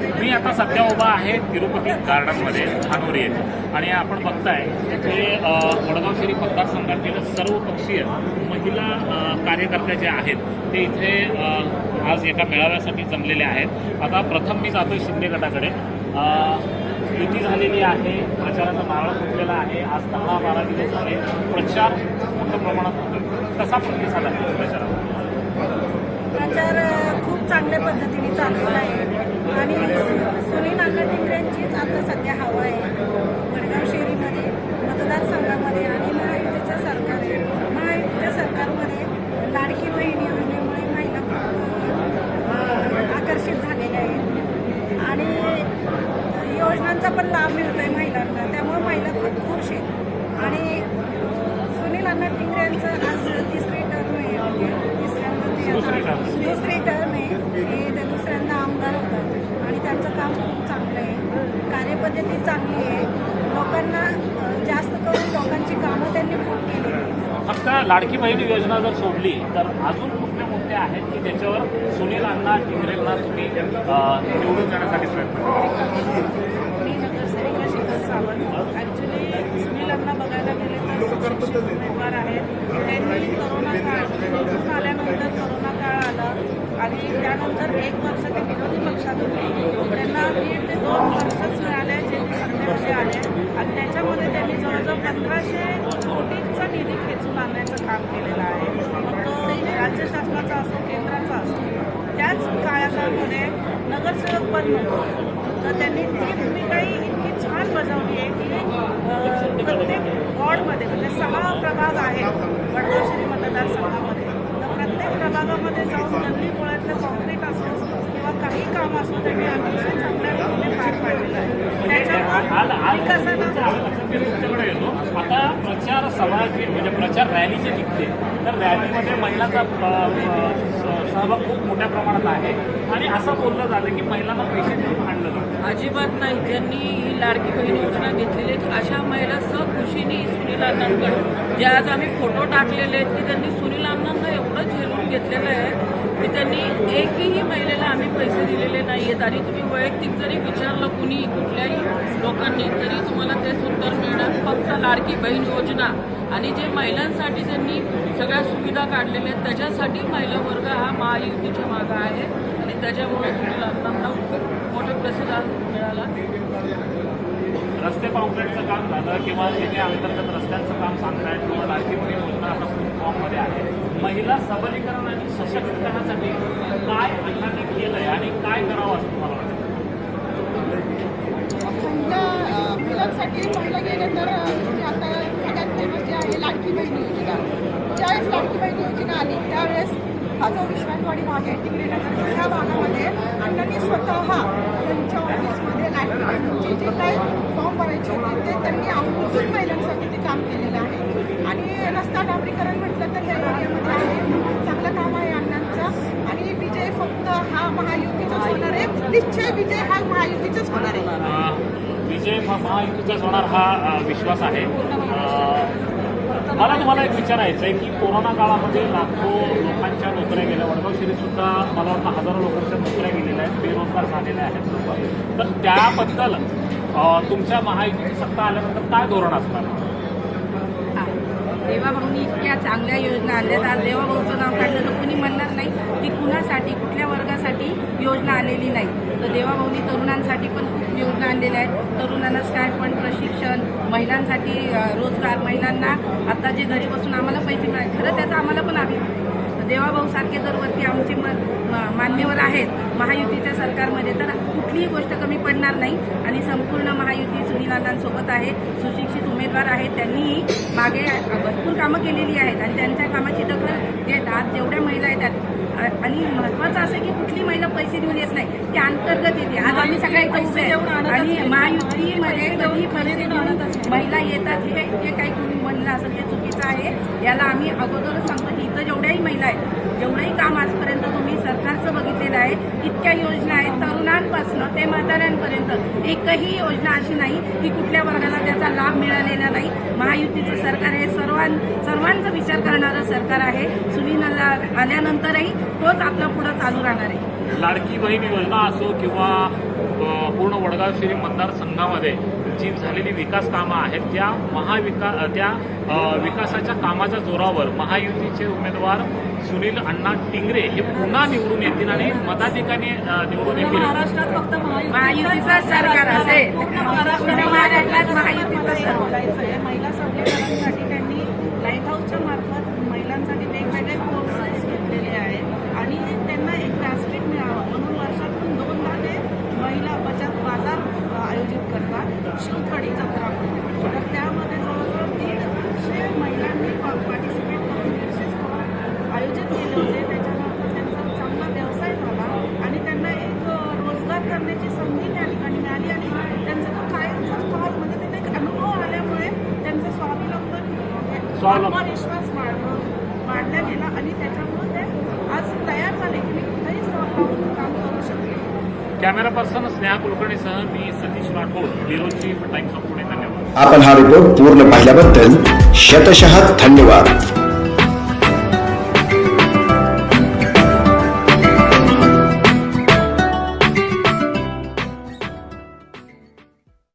मी आता सध्या उभा आहे तिरुपती गार्डनमध्ये धानोरी येथे. आणि आपण बघताय ते वडगाव शहरी मतदारसंघातील सर्वपक्षीय महिला कार्यकर्त्या जे आहेत ते इथे आज एका मेळाव्यासाठी जमलेले आहेत. आता प्रथम मी जातोय शिंदे गटाकडे. युती झालेली आहे प्रचाराचा नारळ फुटलेला आहे. आज दहा बारा दिवस झाले प्रचार मोठ्या प्रमाणात होतो कसा प्रतिसाद आहे? प्रचारात? प्रचार खूप चांगल्या पद्धतीने चाललेला आहे. आणि सुनील अण्णा टिंगरेंचीच आता सध्या हवा आहे. वडगाव शहरीमध्ये मतदारसंघामध्ये आणि महायुतीचं सरकार आहे महायुतीच्या सरकारमध्ये लाडकी बहीण योजनेमुळे महिला आकर्षित झालेल्या आहेत. आणि योजनांचा पण लाभ मिळतोय महिलांना. त्यामुळे महिला खूप खुश आहेत. आणि सुनील अण्णा टिंगरे यांचं आज तिसरी टर्म आहे. म्हणजे तिसऱ्यांदा ते दुसरी आता- term. दुसरी टर्म आहे. हे ते दुसऱ्यांदा आमदार होतात आणि त्यांचं काम खूप चांगलं आहे पद्धती चांगली आहे. लोकांना जास्त करून लोकांची कामं त्यांनी खूप केली. फक्त लाडकी बहीण योजना जर सोडली तर अजून कुठले मुद्दे आहेत की त्याच्यावर सुनील अण्णा टिंगरेंना तुम्ही निवडून जाण्यासाठी प्रयत्न करा मी नगरसेविका शिखर सावंत ॲक्च्युली सुनीलांना बघायला गेले तर सुशिक्षित उमेदवार आहेत त्यांनी करोना काळ निवडून आल्यानंतर करोना काळ आला आणि त्यानंतर एक वर्ष ते विरोधी पक्षात होते त्यांना दीड ते दोन वर्षच मिळाले जे की सत्तेमध्ये आले आणि त्याच्यामध्ये त्यांनी जवळजवळ पंधराशे कोटींचा निधी खेचून आणण्याचं काम केलेलं आहे. मग तो राज्य शासनाचा असो केंद्राचा असो त्याच काळामध्ये नगरसेवक पण नव्हतो. तर त्यांनी ती भूमिकाही इतकी छान बजावली आहे की प्रत्येक वॉर्डमध्ये म्हणजे सहा प्रभाग आहेत वडगाव मतदारसंघामध्ये. तर प्रत्येक प्रभागामध्ये जाऊन गल्ली पोळ्यातलं कॉन्क्रीट असो किंवा काही काम असो त्यांनी अतिशय चांगल्या रीतीने पार पाडलेलं आहे. त्याच्यामुळे विकासाला प्रचार म्हणजे प्रचार रॅली जी निघते. तर रॅलीमध्ये महिलांचा सहभाग खूप मोठ्या प्रमाणात आहे. आणि असं बोललं जातं की महिलांना पैसे देऊन आणलं जातं. अजिबात नाही. ज्यांनी ही लाडकी बहीण योजना घेतलेली आहे अशा महिला सहखुशीने सुनील अण्णांकडे जे आज आम्ही फोटो टाकलेले आहेत की त्यांनी सुनील अण्णांना एवढं झेलून घेतलेलं आहे की त्यांनी एकही महिलेला आम्ही पैसे दिलेले नाही आहेत आणि तुम्ही वैयक्तिक जरी विचारलं कुणी कुठल्याही लोकांनी तरी तुम्हाला ते उत्तर मिळणार फक्त लाडकी बहीण योजना आणि जे महिलांसाठी त्यांनी सगळ्या सुविधा काढलेल्या आहेत त्याच्यासाठी महिला वर्ग हा महायुतीच्या मागं आहे. आणि त्याच्यामुळे सुनील अण्णांना मोठा प्रतिसाद मिळाला. रस्ते कॉन्क्रीटचं काम झालं किंवा त्याच्या अंतर्गत रस्त्यांचं काम सांगतायत किंवा लाडकी बहीण योजना आता फॉर्ममध्ये आहे. महिला सबलीकरण आणि सशक्तीकरणासाठी काय अण्णांनी केलंय आणि काय करावं असं तुम्हाला वाटतं समजा अ, मुलांसाठी पाहिलं गेलं तर अ, म्हणजे आता सगळ्यात फेमस जे आहे लाडकी बहीण योजना ज्यावेळेस लाडकी बहीण योजना आली त्यावेळेस हा जो विश्वासवाडी भाग आहे तिकडे नगरच्या ह्या भागामध्ये अण्णांनी स्वतः त्यांच्या ऑफिसमध्ये लाडकी जे काही फॉर्म भरायचे होते ते त्यांनी आवर्जून महिलांसाठी ते काम केलेलं आहे. आणि रस्ता डांबरीकरण म्हटलं तर या एरियामध्ये आहे. चांगलं काम आहे अण्णांचं. आणि विजय फक्त हा महायुतीचाच होणार आहे. निश्चय विजय हा महायुतीचाच होणार आहे. विजय महायुतीचाच होणार हा विश्वास आहे. मला तुम्हाला एक विचारायचं आहे की कोरोना काळामध्ये लाखो लोकांच्या नोकऱ्या गेल्या. वडगाव सुद्धा मला वाटतं हजारो लोकांच्या नोकऱ्या गेलेल्या आहेत. बेरोजगार झालेल्या आहेत लोक. तर त्याबद्दल तुमच्या महायुतीची सत्ता आल्यानंतर काय धोरण असणार? देवाभाऊनी इतक्या चांगल्या योजना आणल्यात. आज नाव काढलं तर कोणी म्हणणार नाही की कुणासाठी कुठल्या वर्गासाठी योजना आलेली नाही तर देवाभाऊनी तरुणांसाठी पण खूप योजना आणलेल्या आहेत तरुणांना स्काय फंड प्रशिक्षण महिलांसाठी रोजगार महिलांना आता जे घरी बसून आम्हाला पैसे मिळाले. खरं त्याचा आम्हाला पण अभिमान आहे. देवाभाऊ सारखे जर वरती आमचे म- मान्यवर आहेत महायुतीच्या सरकारमध्ये तर कुठलीही गोष्ट कमी पडणार नाही. आणि संपूर्ण महायुती सुनीलांसोबत आहे सुशिक्षित उमेदवार आहेत त्यांनीही मागे भरपूर कामं केलेली आहेत. आणि त्यांच्या कामाची दखल घेत आज जेवढ्या महिला येतात आणि महत्वाचं असं आहे की कुठली महिला पैसे देऊन येत नाही ते अंतर्गत येते. आज आम्ही उभे आहेत. आणि महायुतीमध्ये कधी पैसे महिला येतात हे जे काही तुम्ही म्हणलं असेल ते चुकीचं आहे. याला आम्ही अगोदरच सांगतो की इथं जेवढ्याही महिला आहेत जेवढंही काम आजपर्यंत तुम्ही सरकारचं बघितलेलं आहे इतक्या योजना आहेत. तरुणांपासून ते म्हाताऱ्यांपर्यंत एकही योजना अशी नाही की कुठल्या वर्गाला त्याचा लाभ मिळालेला नाही. महायुतीचं सरकार हे सर्वां सर्वांचा विचार करणारं सरकार आहे. सुनीलला आल्यानंतरही तोच आपला पुढं चालू राहणार आहे. लाडकी बहीण योजना असो किंवा पूर्ण वडगाव शहरी मतदारसंघामध्ये जी झालेली विकास कामं आहेत त्या महाविका त्या विकासाच्या कामाच्या जोरावर महायुतीचे उमेदवार सुनील अण्णा टिंगरे हे पुन्हा निवडून येतील आणि मताधिकाने निवडून येतील. महाराष्ट्रात फक्त महायुतीचं सरकार असेल. पूर्ण महाराष्ट्रात महायुतीचं सरकार बोलायचं आहे महिला सबलीकरणासाठी त्यांनी लाइट हाऊसच्या मार्फत महिलांसाठी वेगवेगळे कोर्सेस घेतलेले आहेत आणि त्यांना एक व्यासपीठ मिळावं म्हणून वर्षातून दोनदा ते महिला बचत बाजार अ, आयोजित करतात शिवथडी जत्रा म्हणून. तर त्यामध्ये जवळजवळ दीडशे महिलांनी पार्टिसिपेट करून दीडशे स्टॉल आयोजित केले होते त्याच्यानंतर त्यांचा चांगला व्यवसाय झाला आणि त्यांना एक अ, रोजगार करण्याची संधी त्या ठिकाणी मिळाली आणि त्यांचा तो कायमचा स्टॉल म्हणजे त्यांना एक अनुभव आल्यामुळे त्यांचं स्वावलंबन वाढ वाढला गेला आणि त्याच्यामुळे ते आज तयार झाले की मी कुठेही काम करू शकते कॅमेरा पर्सन स्नेहा कुलकर्णीसह मी सतीश राठोड टाइम्स ऑफ पुणे धन्यवाद. आपण हा रिपोर्ट पूर्ण पाहिल्याबद्दल शतशः धन्यवाद.